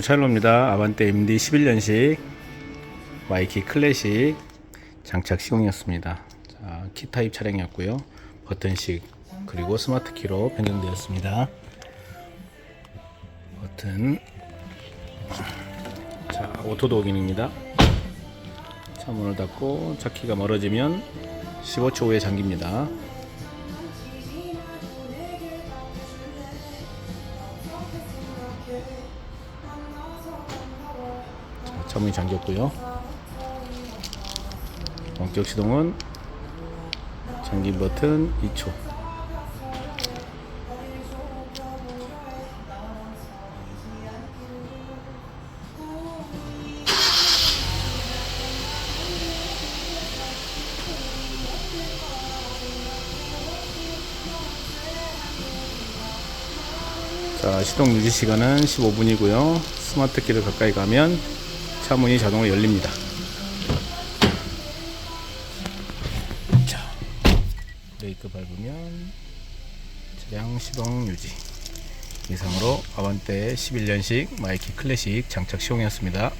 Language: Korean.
차일로입니다. 아반떼 MD 11년식 마이키 클래식 장착 시공이었습니다. 자, 키 타입 차량이었고요. 버튼식 그리고 스마트 키로 변경되었습니다. 버튼 자, 오토도 기능입니다. 차 문을 닫고 차 키가 멀어지면 15초 후에 잠깁니다. 차문이 잠겼고요. 원격 시동은 잠긴 버튼 2초. 자, 시동 유지 시간은 15분이고요. 스마트 키를 가까이 가면 차 문이 자동으로 열립니다. 자, 브레이크 밟으면 차량 시동 유지. 이상으로 아반떼 11년식 마이키 클래식 장착 시공이었습니다.